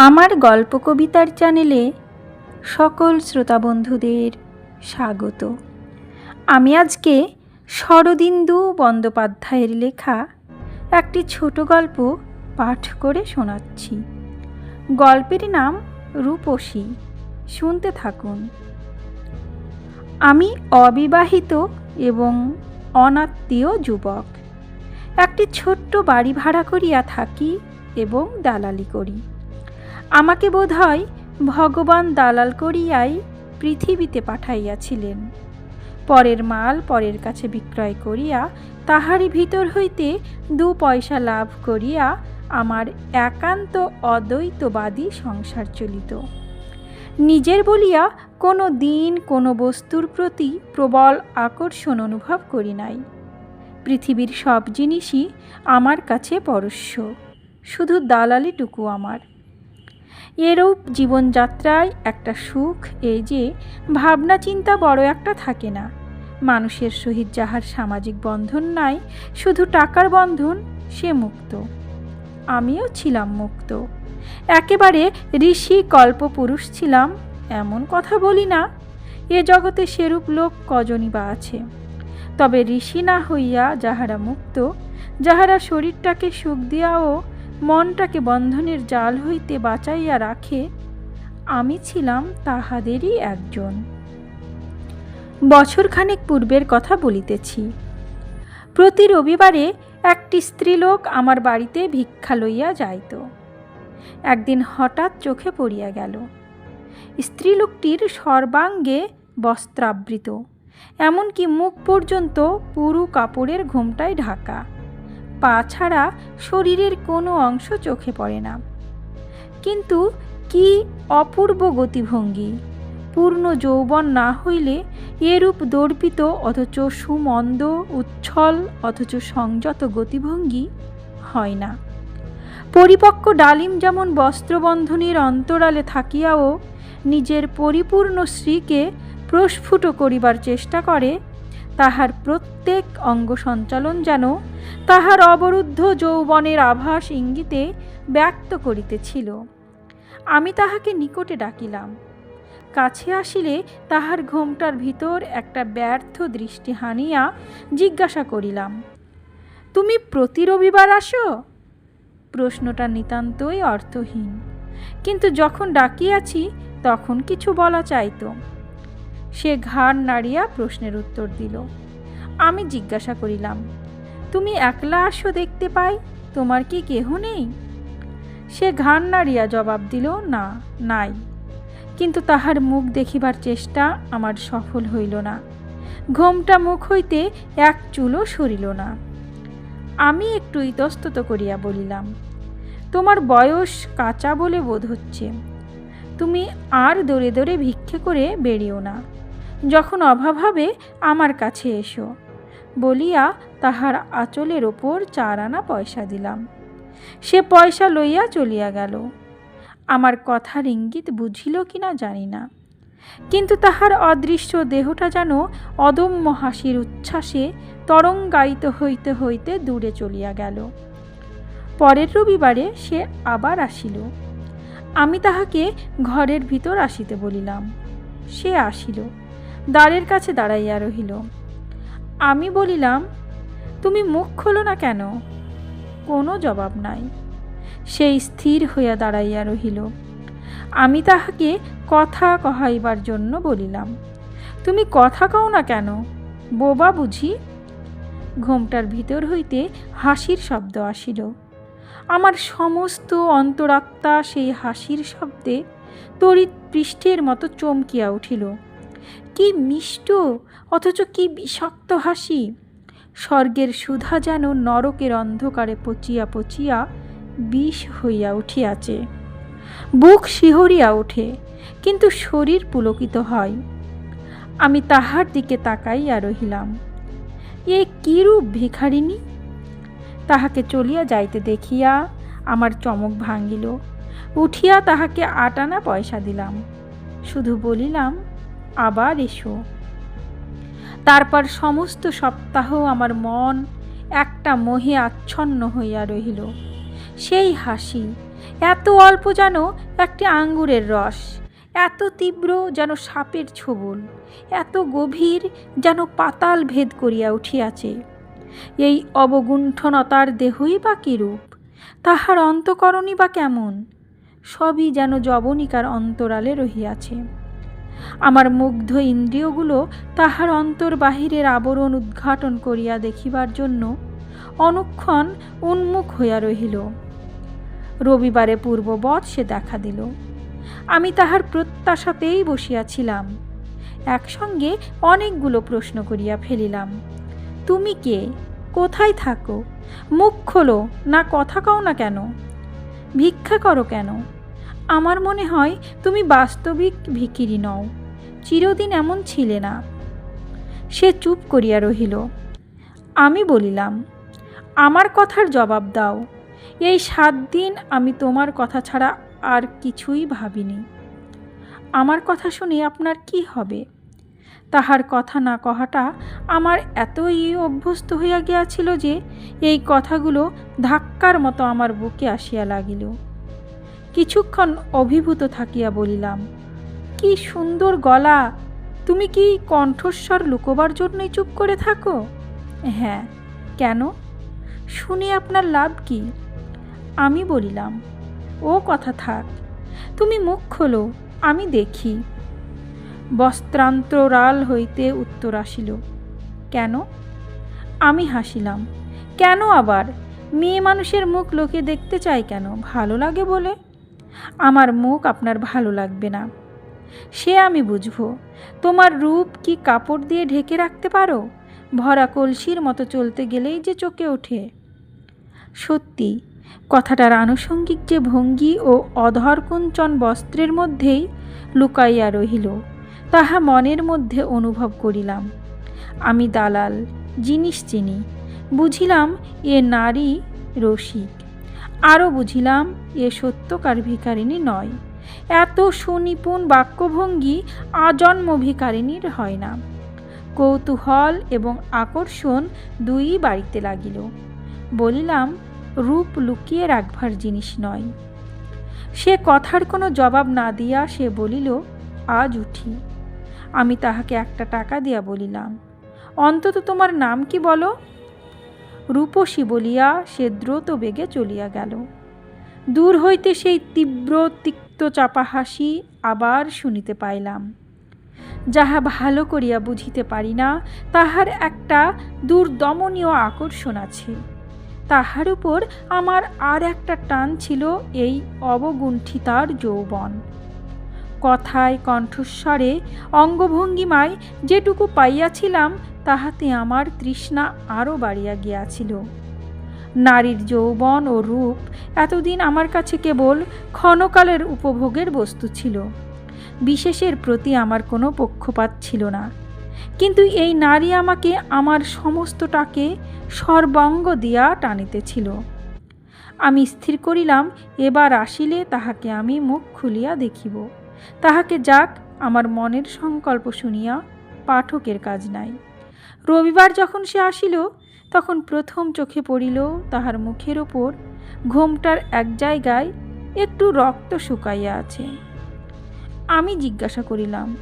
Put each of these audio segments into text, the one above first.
আমার গল্প কবিতার চ্যানেলে সকল শ্রোতা বন্ধুদের স্বাগত। আমি আজকে শরদিন্দু বন্দ্যোপাধ্যায়ের লেখা একটি ছোট গল্প পাঠ করে শোনাচ্ছি। গল্পের নাম রূপসী। শুনতে থাকুন। আমি অবিবাহিত এবং অনাত্মীয় যুবক। একটি ছোট্ট বাড়ি ভাড়া করিয়া থাকি এবং দালালি করি। আমাকে বোধ হয় ভগবান দালাল করিয়াই পৃথিবীতে পাঠাইয়াছিলেন। পরের মাল পরের কাছে বিক্রয় করিয়া তাহারই ভিতর হইতে দু পয়সা লাভ করিয়া আমার একান্ত অদ্বৈতবাদী সংসার চলিত। নিজের বলিয়া কোনো দিন কোনো বস্তুর প্রতি প্রবল আকর্ষণ অনুভব করি নাই। পৃথিবীর সব জিনিসই আমার কাছে পরস্য, শুধু দালালিটুকু আমার। এরূপ জীবনযাত্রায় একটা সুখ, এই যে ভাবনা চিন্তা বড় একটা থাকে না। মানুষের সহিত যাহার সামাজিক বন্ধন নাই, শুধু টাকার বন্ধন, সে মুক্ত। আমিও ছিলাম মুক্ত। একেবারে ঋষি কল্পপুরুষ ছিলাম, এমন কথা বলি না। এ জগতে সেরূপ লোক কজনই বা আছে। তবে ঋষি না হইয়া যাহারা মুক্ত, যাহারা শরীরটাকে সুখ দিয়াও মনটাকে বন্ধনের জাল হইতে বাঁচাইয়া রাখে, আমি ছিলাম তাহাদেরই একজন। বছরখানেক পূর্বের কথা বলিতেছি। প্রতি রবিবারে একটি স্ত্রীলোক আমার বাড়িতে ভিক্ষা লইয়া যাইত। একদিন হঠাৎ চোখে পড়িয়া গেল। স্ত্রীলোকটির সর্বাঙ্গে বস্ত্রাবৃত, এমনকি মুখ পর্যন্ত পুরু কাপড়ের ঘোমটায় ঢাকা। পা ছাড়া শরীরের কোনো অংশ চোখে পড়ে না। কিন্তু কি অপূর্ব গতিভঙ্গি। পূর্ণ যৌবন না হইলে এরূপ দর্পিত অথচ সুমন্দ, উচ্ছল, অথচ সংযত গতিভঙ্গি হয় না। পরিপক্ক ডালিম যেমন বস্ত্রবন্ধনীর অন্তরালে থাকিয়াও নিজের পরিপূর্ণ স্ত্রীকে প্রস্ফুট করিবার চেষ্টা করে তাহার প্রত্যেক অঙ্গ সঞ্চালন যেন তাহার অবরুদ্ধ যৌবনের আভাস ইঙ্গিতে ব্যক্ত করিতেছিল। আমি তাহাকে নিকটে ডাকিলাম। কাছে আসিলে তাহার ঘোমটার ভিতর একটা ব্যর্থ দৃষ্টি হানিয়া জিজ্ঞাসা করিলাম, তুমি প্রতি রবিবার আসো? প্রশ্নটা নিতান্তই অর্থহীন, কিন্তু যখন ডাকিয়াছি তখন কিছু বলা চাইতো। সে ঘাড় নাড়িয়া প্রশ্নের উত্তর দিল। আমি জিজ্ঞাসা করিলাম, তুমি একলা আসো দেখতে পাই? তোমার কি কেহ নেই? সে ঘাড় নাড়িয়া জবাব দিল, না, নাই। কিন্তু তাহার মুখ দেখিবার চেষ্টা আমার সফল হইল না। ঘোমটা মুখ হইতে এক চুলও সরিল না। আমি একটু ইতস্তত করিয়া বলিলাম, তোমার বয়স কাঁচা বলে বোধ হচ্ছে। তুমি আর দৌড়ে দৌড়ে ভিক্ষে করে বেরিও না। যখন অভাব হবে, আমার কাছে এসো। বলিয়া তাহার আঁচলের ওপর চার আনা পয়সা দিলাম। সে পয়সা লইয়া চলিয়া গেল। আমার কথার ইঙ্গিত বুঝিল কি না জানি না। কিন্তু তাহার অদৃশ্য দেহটা যেন অদম্য হাসির উচ্ছ্বাসে তরঙ্গায়িত হইতে হইতে দূরে চলিয়া গেল। পরের রবিবারে সে আবার আসিল। আমি তাহাকে ঘরের ভিতর আসিতে বলিলাম। সে আসিল। দ্বারের কাছে দাঁড়াইয়া রহিল। আমি বলিলাম, তুমি মুখ খোলো না কেন? কোনো জবাব নাই। সেই স্থির হইয়া দাঁড়াইয়া রহিল। আমি তাহাকে কথা কহাইবার জন্য বলিলাম, তুমি কথা কও না কেন? বোবা বুঝি? ঘোমটার ভিতর হইতে হাসির শব্দ আসিল। আমার সমস্ত অন্তরাত্মা সেই হাসির শব্দে তড়িৎ পৃষ্ঠের মতো চমকিয়া উঠিল। কি মিষ্ট, অথচ কি বিষাক্ত হাসি। স্বর্গের সুধা যেন নরকের অন্ধকারে পচিয়া পচিয়া বিষ হইয়া উঠিয়াছে। বুক শিহরিয়া ওঠে, কিন্তু শরীর পুলকিত হয়। আমি তাহার দিকে তাকাইয়া রহিলাম। এ কিরূপ ভিখারিণী? তাহাকে চলিয়া যাইতে দেখিয়া আমার চমক ভাঙ্গিল। উঠিয়া তাহাকে আটানা পয়সা দিলাম। শুধু বলিলাম আবার এসো। তারপর সমস্ত সপ্তাহ আমার মন একটা মোহে আচ্ছন্ন হইয়া রহিল। সেই হাসি, এত অল্প যেন একটি আঙ্গুরের রস, এত তীব্র যেন সাপের ছোবল, এত গভীর যেন পাতাল ভেদ করিয়া উঠিয়াছে। এই অবগুণ্ঠনতার দেহই বা কিরূপ? তাহার অন্তকরণই বা কেমন? সবই যেন যবনিকার অন্তরালে রহিয়াছে। আমার মুগ্ধ ইন্দ্রিয়গুলো তাহার অন্তর বাহিরের আবরণ উদ্ঘাটন করিয়া দেখিবার জন্য অনুক্ষণ উন্মুখ হইয়া রহিল। রবিবারে পূর্ববৎ সে দেখা দিল। আমি তাহার প্রত্যাশাতেই বসিয়াছিলাম। একসঙ্গে অনেকগুলো প্রশ্ন করিয়া ফেলিলাম। তুমি কে? কোথায় থাকো? মুখ খোলো, না কথা কও না কেন? ভিক্ষা করো কেন? আমার মনে হয় তুমি বাস্তবিক ভিকিরি নও। চিরদিন এমন ছিলে না। সে চুপ করিয়া রহিল। আমি বলিলাম, আমার কথার জবাব দাও। এই সাত দিন আমি তোমার কথা ছাড়া আর কিছুই ভাবিনি। আমার কথা শুনে আপনার কি হবে? তাহার কথা না কহাটা আমার এতই অভ্যস্ত হইয়া গিয়াছিল যে এই কথাগুলো ধাক্কার মতো আমার বুকে আসিয়া লাগিল। কিছুক্ষণ অভিভূত থাকিয়া বলিলাম, কি সুন্দর গলা! তুমি কি কণ্ঠস্বর লুকোবার জন্যই চুপ করে থাকো? হ্যাঁ কেন? শুনে আপনার লাভ কি? আমি বলিলাম, ও কথা থাক, তুমি মুখ খোলো, আমি দেখি। বস্ত্রান্তরাল হইতে উত্তর আসিল, কেন? আমি হাসিলাম, কেন আবার? মেয়ে মানুষের মুখ লোকে দেখতে চায় কেন? ভালো লাগে বলে? আমার মুখ আপনার ভালো লাগবে না। সে আমি বুঝব। তোমার রূপ কি কাপড় দিয়ে ঢেকে রাখতে পারো? ভরা কলসির মতো চলতে গেলেই যে চোখে ওঠে। সত্যি, কথাটার আনুষঙ্গিক যে ভঙ্গি ও অধরকুঞ্চন বস্ত্রের মধ্যেই লুকাইয়া রহিল, তাহা মনের মধ্যে অনুভব করিলাম। আমি দালাল, জিনিস চিনি, বুঝিলাম এ নারী রসিক। আরও বুঝিলাম, এ সত্যকার ভিকারিণী নয়। এত সুনিপুণ বাক্যভঙ্গি আজন্ম ভিকারিণীর হয় না। কৌতূহল এবং আকর্ষণ দুই বাড়িতে লাগিল। বলিলাম, রূপ লুকিয়ে রাখবার জিনিস নয়। সে কথার কোনো জবাব না দিয়া সে বলিল, আজ উঠি। আমি তাহাকে একটা টাকা দিয়া বলিলাম। অন্তত তোমার নাম কি বলো? রূপসী বলিয়া সে দ্রুত বেগে চলিয়া গেল। দূর হইতে সেই তীব্র, তিক্ত চাপা হাসি আবার শুনিতে পাইলাম। যাহা ভালো করিয়া বুঝিতে পারি না, তাহার একটা দুর্দমনীয় আকর্ষণ আছে। তাহার উপর আমার আর একটা টান ছিল এই অবগুণ্ঠিতার যৌবন। কথায় কণ্ঠস্বরে, অঙ্গভঙ্গিমায় যেটুকু পাইয়াছিলাম, তাহাতে আমার তৃষ্ণা আরও বাড়িয়া গিয়াছিল। নারীর যৌবন ও রূপ এতদিন আমার কাছে কেবল ক্ষণকালের উপভোগের বস্তু ছিল। বিশেষের প্রতি আমার কোনো পক্ষপাত ছিল না। কিন্তু এই নারী আমাকে আমার সমস্তটাকে সর্বাঙ্গ দিয়া টানিতেছিল। আমি স্থির করিলাম, এবার আসিলে তাহাকে আমি মুখ খুলিয়া দেখিব। তাহাকে যাক, আমার মনের সংকল্প শুনিয়া পাঠকের কাজ নাই। রবিবার যখন সে আসিল, তখন প্রথম চোখে পড়িল তাহার মুখের ওপর ঘোমটার এক জায়গায় একটু রক্ত শুকাইয়া আছে। আমি জিজ্ঞাসা করিলাম,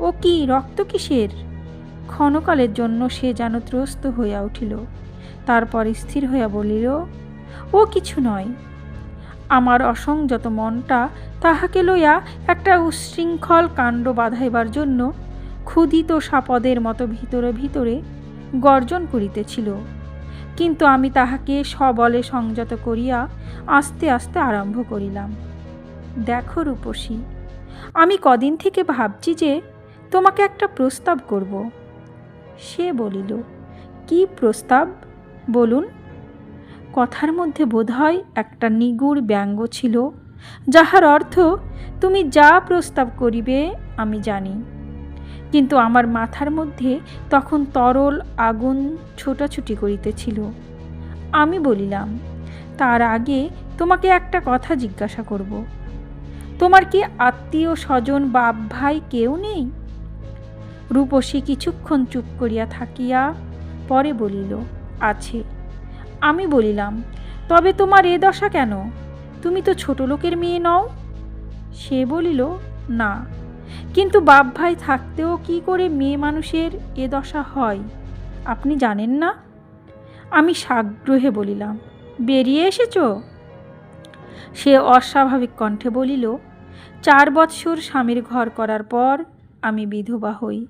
ও কি, রক্ত কিসের? ক্ষণকালের জন্য সে যেন ত্রস্ত হইয়া উঠিল। তারপর স্থির হইয়া বলিল, ও কিছু নয় আমার অসংযত মনটা তাহাকে লইয়া একটা উচ্ছৃঙ্খল কাণ্ড বাধাইবার জন্য ক্ষুধিত সাপদের মতো ভিতরে ভিতরে গর্জন করিতেছিল। কিন্তু আমি তাহাকে সবলে সংযত করিয়া আস্তে আস্তে আরম্ভ করিলাম। দেখো রূপসী, আমি কদিন থেকে ভাবছি যে তোমাকে একটা প্রস্তাব করব। সে বলিল, কি প্রস্তাব? বলুন। কথার মধ্যে বোধহয় একটা নিগুড় ব্যঙ্গ ছিল, যাহার অর্থ, তুমি যা প্রস্তাব করিবে, আমি জানি। কিন্তু আমার মাথার মধ্যে তখন তরল আগুন ছোটাছুটি করিতেছিল। আমি বলিলাম, তার আগে তোমাকে একটা কথা জিজ্ঞাসা করব। তোমার কি আত্মীয় স্বজন বাপ ভাই কেউ নেই? রূপসী কিছুক্ষণ চুপ করিয়া থাকিয়া পরে বলিল, আছে। আমি বলিলাম, তবে তোমার এ দশা কেন? তুমি তো ছোট লোকের মেয়ে নও? সে বলিল, না। কিন্তু বাপ ভাই থাকতেও কি করে মেয়ে মানুষের এ দশা হয়? আপনি জানেন না? আমি সাগ্রহে বলিলাম, বেরিয়ে এসেছ? সে অস্বাভাবিক কণ্ঠে বলিল, চার বৎসর স্বামীর ঘর করার পর আমি বিধবা হই।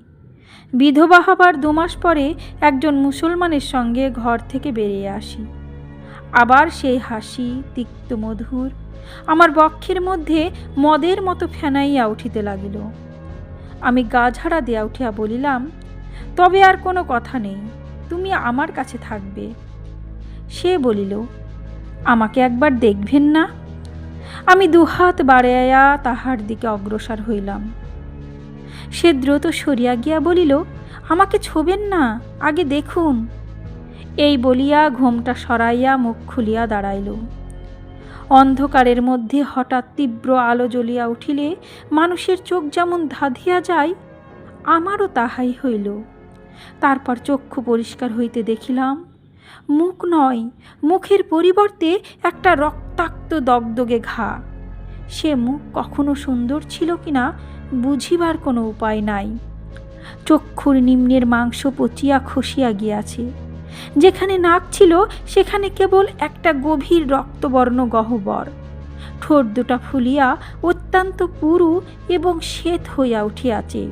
বিধবা হবার দু মাস পরে একজন মুসলমানের সঙ্গে ঘর থেকে বেরিয়ে আসি। আবার সেই হাসি, তিক্ত মধুর, আমার বক্ষের মধ্যে মদের মতো ফেনাইয়া উঠিতে লাগিল। আমি গা ঝাড়া দেয়া উঠিয়া বলিলাম, তবে আর কোনো কথা নেই, তুমি আমার কাছে থাকবে। সে বলিল, আমাকে একবার দেখবেন না? আমি দুহাত বাড়াইয়া তাহার দিকে অগ্রসর হইলাম। সে দ্রুত সরিয়া গিয়া বলিল, আমাকে ছোবেন না, আগে দেখুন। এই বলিয়া ঘোমটা সরাইয়া মুখ খুলিয়া দাঁড়াইল। অন্ধকারের মধ্যে হঠাৎ তীব্র আলো জ্বলিয়া উঠিলে মানুষের চোখ যেমন ধাঁধিয়া যায়, আমারও তাহাই হইল। তারপর চক্ষু পরিষ্কার হইতে দেখিলাম, মুখ নয়, মুখের পরিবর্তে একটা রক্তাক্ত দগদগে ঘা। সে মুখ কখনো সুন্দর ছিল কিনা বুঝিবার কোনো উপায় নাই। চক্ষুর নিম্নের মাংস পচিয়া খসিয়া গিয়াছে। যেখানে নাক ছিল, সেখানে কেবল একটা গভীর রক্তবর্ণ গহ্বর। ঠোঁট দুটা ফুলিয়া অত্যন্ত পুরু এবং শ্বেত হইয়া উঠিয়াছে।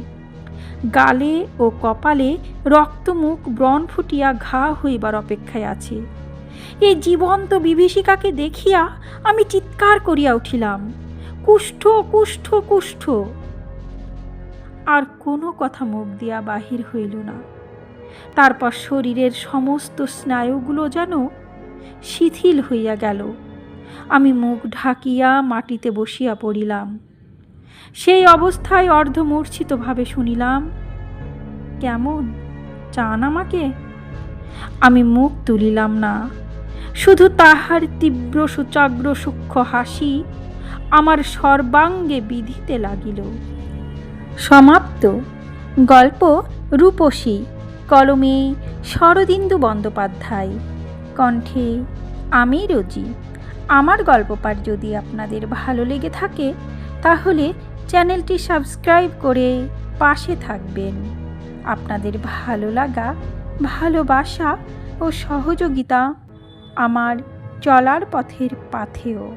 গালে ও কপালে রক্তমুখ ব্রণ ফুটিয়া ঘা হইবার অপেক্ষায় আছে। এই জীবন্ত বিভীষিকাকে দেখিয়া আমি চিৎকার করিয়া উঠিলাম। কুষ্ঠ কুষ্ঠ কুষ্ঠ। আর কোনো কথা মুখ দিয়া বাহির হইল না। তারপর শরীরের সমস্ত স্নায়ুগুলো যেন শিথিল হইয়া গেল। আমি মুখ ঢাকিয়া মাটিতে বসিয়া পড়িলাম। সেই অবস্থায় অর্ধমূর্ছিতভাবে শুনিলাম, কেমন? চান আমাকে? আমি মুখ তুলিলাম না। শুধু তাহার তীব্র সুচাগ্র সূক্ষ্ম হাসি আমার সর্বাঙ্গে বিধিতে লাগিল। সমাপ্ত। গল্প রূপসী, কলমে শরদিন্দু বন্দ্যোপাধ্যায়। কণ্ঠে, আমি রোজি। আমার গল্প পাঠ যদি আপনাদের ভালো লেগে থাকে, তাহলে চ্যানেলটি সাবস্ক্রাইব করে পাশে থাকবেন। আপনাদের ভালো লাগা, ভালোবাসা ও সহযোগিতা আমার চলার পথের পাথেও